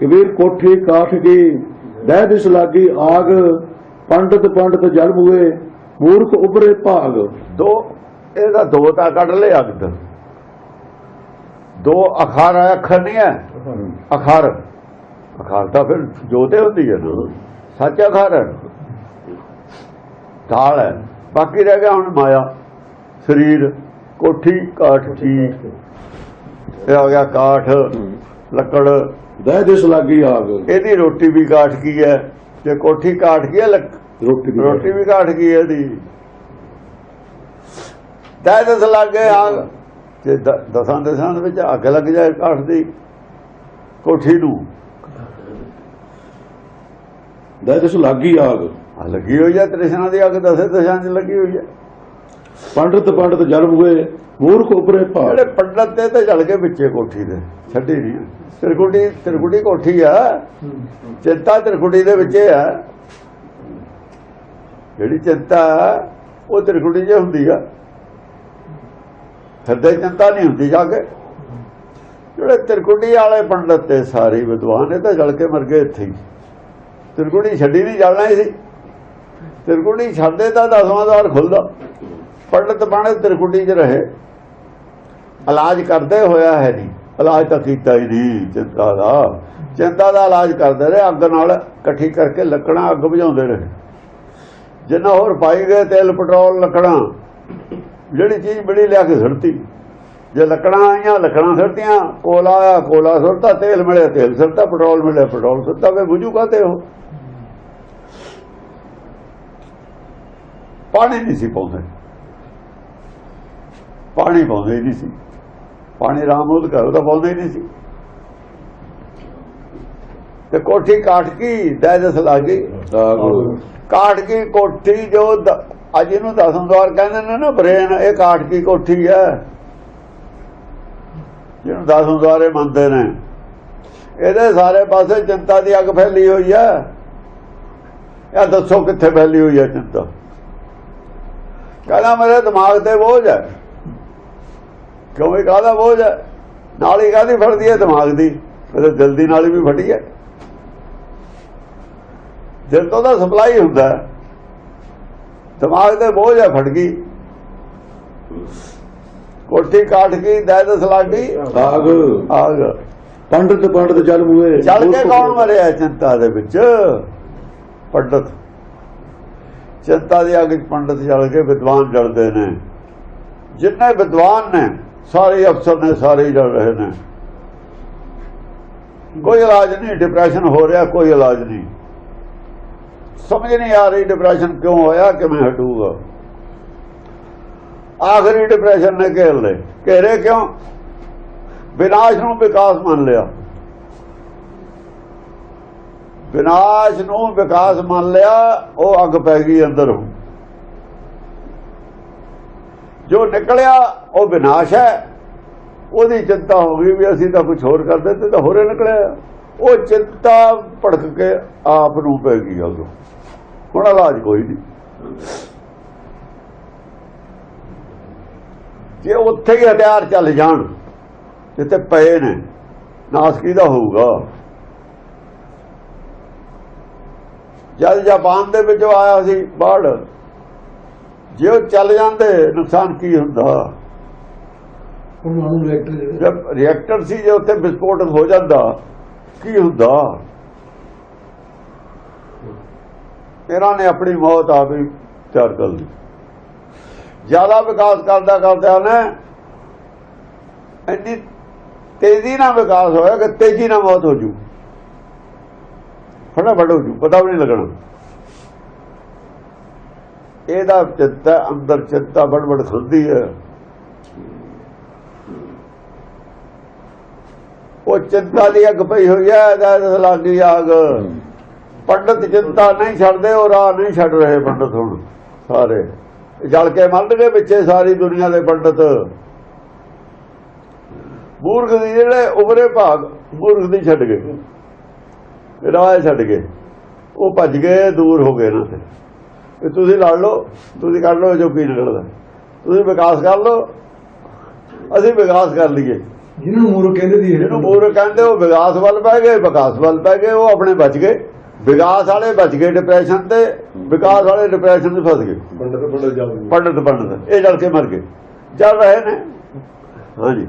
ਵੀਰ ਕੋਠੀ ਕਾਠ ਕੀ, ਦਹਿ ਦਿਸ ਲਾਗੀ ਆਗ, ਪੰਡਤ ਪੰਡਤ ਜਲ ਬੁਏ ਮੂਰਖ ਉਬਰੇ ਭਾਗ। ਦੋ, ਇਹਦਾ ਦੋ ਤਾਂ ਕੱਢ ਲਿਆ ਅਗਦ ਦੋ ਅਖਰ ਅੱਖਰ ਨਹੀਂ ਹੈ ਅਖਰ। ਅਖਰ ਤਾਂ ਫਿਰ ਜੋਤੇ ਹੁੰਦੀ ਹੈ ਸੱਚ ਅਖਰ ਹੈ ਹੈ ਬਾਕੀ ਰਹਿ ਗਿਆ ਹੁਣ ਮਾਇਆ, ਸਰੀਰ, ਕੋਠੀ, ਕਾਠ ਕੀ। ਇਹ ਹੋ ਗਿਆ ਕਾਠ, ਲੱਕੜ ਦਹਿ ਦਿਸ ਲਾਗੀ ਆਗ ਇਹਦੀ ਰੋਟੀ ਵੀ ਕਾਠ ਕੀ ਹੈ? ਤੇ ਕੋਠੀ ਕਾਠ ਕੀ ਹੈ ਰੋਟੀ ਦੀ ਰੋਟੀ ਵੀ ਕਾਠ ਕੀ ਹੈ ਇਹਦੀ? ਤੈ ਦਸ ਲੱਗੇ ਆਗ ਤੇ ਦ- ਦਸਾਂ ਦਸਾਂ ਦੇ ਵਿੱਚ ਅੱਗ ਲੱਗ ਜਾਏ ਕਾਠ ਦੀ ਕੋਠੀ ਨੂੰ। ਦਹਿ ਦਿਸ ਲਾਗੀ ਆਗ ਲੱਗੀ ਹੋਈ ਹੈ ਤ੍ਰਿਸ਼ਨਾ ਦੀ ਅੱਗ ਦਸੇ ਦਸਾਂ 'ਚ ਲੱਗੀ ਹੋਈ ਹੈ। ਪੰਡਤ ਪੰਡਤ ਜਲ ਬੁਏ ਮੂਰਖ ਉਬਰੇ ਭਾਗ ਜਿਹੜੇ ਪੰਡਤ ਤੇ ਤੇ ਜਲ ਕੇ ਵਿੱਚੇ ਕੋਠੀ ਦੇ, ਛੱਡੀ ਨਹੀਂ ਤਿਰਕੁਟੀ ਤਿਰਕੁਟੀ ਕੋਠੀ ਆ। ਚਿੰਤਾ ਤਿਰਕੁਟੀ ਦੇ ਵਿੱਚੇ ਆ। ਜਿਹੜੀ ਚਿੰਤਾ ਉਹ ਤਿਰਕੁਟੀ 'ਚ ਹੁੰਦੀ ਆ। ਹਿਰਦੇ ਚਿੰਤਾ ਨਹੀਂ ਹੁੰਦੀ ਜਾ ਕੇ। ਜਿਹੜੇ ਤ੍ਰਿਕੁਟੀ ਵਾਲੇ ਪੰਡਤ ਤੇ ਸਾਰੇ ਵਿਦਵਾਨ ਇਹ ਤਾਂ ਜਲ ਕੇ ਮਰ ਗਏ ਇੱਥੇ ਹੀ। ਤਿਰਕੁਟੀ ਛੱਡੀ ਨਹੀਂ, ਜਲਣਾ ਹੀ ਸੀ। ਤਿਰਕੁਟੀ ਛੱਡਦੇ ਤਾਂ ਦਸਵਾਂ ਦਾਰ ਖੁੱਲਦਾ। ਪੰਡਤ ਬਣੇ ਤਿਰਕੁਟੀ 'ਚ ਰਹੇ। ਇਲਾਜ ਕਰਦੇ ਹੋਇਆ ਹੈ ਨਹੀਂ। ਇਲਾਜ ਤਾਂ ਕੀਤਾ ਹੀ ਨਹੀਂ, ਚਿੰਤਾ ਦਾ। ਚਿੰਤਾ ਦਾ ਇਲਾਜ ਕਰਦੇ ਰਹੇ, ਅੱਗ ਨਾਲ ਇਕੱਠੀ ਕਰਕੇ ਲੱਕੜਾਂ ਅੱਗ ਬੁਝਾਉਂਦੇ ਰਹੇ। ਜਿੰਨਾ ਹੋਰ ਪਾਈ ਗਏ ਤੇਲ, ਪੈਟਰੋਲ, ਲੱਕੜਾਂ, ਜਿਹੜੀ ਚੀਜ਼ ਬੜੀ ਲਿਆ ਕੇ ਸੁੱਟਤੀ। ਜੇ ਲੱਕੜਾਂ ਆਈਆਂ, ਲੱਕੜਾਂ ਸੁੱਟਤੀਆਂ, ਕੋਲਾ ਆਇਆ, ਕੋਲਾ ਸੁੱਟਤਾ, ਤੇਲ ਮਿਲਿਆ, ਤੇਲ ਸੁੱਟਤਾ, ਪੈਟਰੋਲ ਮਿਲਿਆ, ਪੈਟਰੋਲ ਸੁੱਟਤਾ ਵੇ ਬੁਝੂ ਕਾਤੇ ਹੋ ਪਾਣੀ ਨਹੀਂ ਸੀ ਪਾਉਂਦੇ। ਪਾਣੀ ਪਾਉਂਦੇ ਨਹੀਂ ਸੀ। ਪਾਣੀ ਰਾਮੋਦ ਘਰ ਉਹਦਾ ਪਾਉਂਦੇ ਹੀ ਨਹੀਂ ਸੀ। ਤੇ ਕੋਠੀ ਕਾਠ ਕੀ? ਦੈਦਸ ਲਾਗੀ ਕਾਠ ਕੀ ਕੋਠੀ ਜੋ ਅੱਜ ਇਹਨੂੰ ਦਸਮ ਦਵਾਰ ਕਹਿੰਦੇ ਨੇ ਨਾ ਬ੍ਰੇਨ ਇਹ ਕਾਠ ਕੀ ਕੋਠੀ ਹੈ। ਜਿਹਨੂੰ ਦਸਮ ਦਵਾਰੇ ਮੰਨਦੇ ਨੇ। ਇਹਦੇ ਸਾਰੇ ਪਾਸੇ ਚਿੰਤਾ ਦੀ ਅੱਗ ਫੈਲੀ ਹੋਈ ਹੈ। ਇਹ ਦੱਸੋ ਕਿੱਥੇ ਫੈਲੀ ਹੋਈ ਹੈ ਚਿੰਤਾ? ਕਹਿੰਦਾ ਮੇਰੇ ਦਿਮਾਗ ਤੇ ਬੋਝ ਹੈ। ਕਿਉਂ ਇਹ ਕਾਹਦਾ ਬੋਝ ਹੈ? ਨਾਲੀ ਕਾਹਦੀ ਫੜਦੀ ਹੈ? ਦਿਮਾਗ ਦੀ। ਮੇਰੇ ਦਿਲ ਦੀ ਨਾਲੀ ਵੀ ਫਟੀ ਹੈ। ਦਿਲ ਤੋਂ ਤਾਂ ਸਪਲਾਈ ਹੁੰਦਾ। ਦਿਮਾਗ ਤੇ ਬੋਝ ਹੈ ਫਟ ਗਈ। ਕੋਠੀ ਕਾਠ ਕੀ ਦੈਦਸ ਲਾਗੀ ਆਗ। ਆਗ। ਪੰਡਤ ਪੰਡਤ ਜਲ ਬੁਏ ਚੱਲ ਕੇ ਕੌਣ ਮਰਿਆ ਚਿੰਤਾ ਦੇ ਵਿੱਚ? ਪੰਡਤ। ਚਿੰਤਾ ਦੀ ਅੱਗ ਪੰਡਤ ਜਲ ਕੇ ਵਿਦਵਾਨ ਜਲਦੇ ਨੇ। ਜਿੰਨੇ ਵਿਦਵਾਨ ਨੇ ਸਾਰੇ ਅਫਸਰ ਨੇ ਸਾਰੇ ਹੀ ਜਲ ਰਹੇ ਨੇ। ਕੋਈ ਇਲਾਜ ਨਹੀਂ ਡਿਪਰੈਸ਼ਨ ਹੋ ਰਿਹਾ, ਕੋਈ ਇਲਾਜ ਨਹੀਂ। ਸਮਝ ਨਹੀਂ ਆ ਰਹੀ ਡਿਪਰੈਸ਼ਨ ਕਿਉਂ ਹੋਇਆ, ਕਿਵੇਂ ਹਟੂਗਾ। ਆਖਰੀ ਡਿਪਰੈਸ਼ਨ ਨੇ ਘੇਰ ਲਏ। ਘੇਰੇ ਕਿਉਂ? ਵਿਨਾਸ਼ ਨੂੰ ਵਿਕਾਸ ਮੰਨ ਲਿਆ। ਵਿਨਾਸ਼ ਨੂੰ ਵਿਕਾਸ ਮੰਨ ਲਿਆ, ਉਹ ਅੱਗ ਪੈ ਗਈ ਅੰਦਰ। ਜੋ ਨਿਕਲਿਆ, ਉਹ ਵਿਨਾਸ਼ ਹੈ। ਉਹਦੀ ਚਿੰਤਾ ਹੋ ਗਈ ਵੀ ਅਸੀਂ ਤਾਂ ਕੁਝ ਹੋਰ ਕਰਦੇ ਤੇ ਤਾਂ ਹੋਰੇ ਨਿਕਲਿਆ ਉਹ ਚਿੰਤਾ ਭੜਕ ਕੇ ਆਪ ਨੂੰ ਪੈ ਗਈ ਅੱਗ। ਹੁਣ ਇਲਾਜ ਕੋਈ ਨਹੀਂ। ਜੇ ਉੱਥੇ ਹੀ ਹਥਿਆਰ ਚੱਲ ਜਾਣ, ਜਿੱਥੇ ਪਏ ਨੇ, ਨਾਸ ਕਿਹਦਾ ਹੋਊਗਾ? ਜਦ ਜਾਪਾਨ ਦੇ ਵਿੱਚ ਆਇਆ ਸੀ ਬਾੜ। ਜੇ ਉਹ ਚੱਲ ਜਾਂਦੇ ਨੁਕਸਾਨ ਕੀ ਹੁੰਦਾ? ਪਰਮਾਣੂ ਰਿਐਕਟਰ ਜਿਹੜੇ ਜਦ ਰਿਐਕਟਰ ਸੀ ਜੇ ਉੱਥੇ ਵਿਸਫੋਟ ਹੋ ਜਾਂਦਾ ਕੀ ਹੁੰਦਾ? ਇਹਨਾਂ ਨੇ ਆਪਣੀ ਮੌਤ ਆਪ ਹੀ ਤਿਆਰ ਕਰ ਲਈ। ਜ਼ਿਆਦਾ ਵਿਕਾਸ ਕਰਦਾ ਕਰਦਾ ਨੇ ਇੰਨੀ ਤੇਜ਼ੀ ਨਾਲ ਵਿਕਾਸ ਹੋਇਆ ਕਿ ਤੇਜ਼ੀ ਨਾਲ ਮੌਤ ਹੋ ਜੂ। ਫਟਾਫਟ ਹੋ ਜੂ ਪਤਾ ਵੀ ਨਹੀਂ ਲੱਗਣਾ। ਇਹਦਾ ਚਿੰਤਾ ਅੰਦਰ ਚਿੰਤਾ ਬੜਬੜ ਖੁੱਲਦੀ ਹੈ। ਉਹ ਚਿੰਤਾ ਦੀ ਅੱਗ ਪਈ ਹੋਈ ਹੈ, ਇਹਦਾ ਲੱਗੀ ਆਗ। ਪੰਡਤ ਚਿੰਤਾ ਨਹੀਂ ਛੱਡਦੇ, ਉਹ ਰਾਹ ਨਹੀਂ ਛੱਡ ਰਹੇ ਪੰਡਤ ਹੁਣ, ਸਾਰੇ। ਜਲ ਕੇ ਮਰਨ ਦੇ ਵਿੱਚੇ ਸਾਰੀ ਦੁਨੀਆ ਦੇ ਪੰਡਤ। ਮੂਰਖ ਦੀ ਜਿਹੜੇ ਉਬਰੇ ਭਾਗ, ਮੂਰਖ ਦੀ ਛੱਡ ਗਏ। ਰਾਹ ਛੱਡ ਗਏ। ਉਹ ਭੱਜ ਗਏ, ਦੂਰ ਹੋ ਗਏ ਨਾ ਤੇ ਵੀ ਤੁਸੀਂ ਲੜ ਲਓ ਤੁਸੀਂ ਕੱਢ ਲਓ ਜੋ ਕੀ ਨਿਕਲਦਾ ਤੁਸੀਂ ਵਿਕਾਸ ਕਰ ਲਓ ਅਸੀਂ ਵਿਕਾਸ ਕਰ ਲਈਏ। ਜਿਹਨਾਂ ਨੂੰ ਮੂਰਖ ਕਹਿੰਦੇ ਦੀ ਜਿਹਨੂੰ ਮੂਰਖ ਕਹਿੰਦੇ ਉਹ ਵਿਕਾਸ ਵੱਲ ਪੈ ਗਏ ਵਿਕਾਸ ਵੱਲ ਪੈ ਗਏ ਉਹ ਆਪਣੇ ਬਚ ਗਏ। ਵਿਕਾਸ ਵਾਲੇ ਬਚ ਗਏ ਡਿਪਰੈਸ਼ਨ ਤੇ ਵਿਕਾਸ ਵਾਲੇ ਡਿਪਰੈਸ਼ਨ 'ਚ ਫਸ ਗਏ। ਪੰਡਤ ਪੰਡਤ ਜਾਉਂਗੇ ਪੰਡਤ ਪੰਡਤ ਇਹ ਜਲ ਕੇ ਮਰ ਗਏ। ਚੱਲ ਰਹੇ ਨੇ। ਹਾਂਜੀ।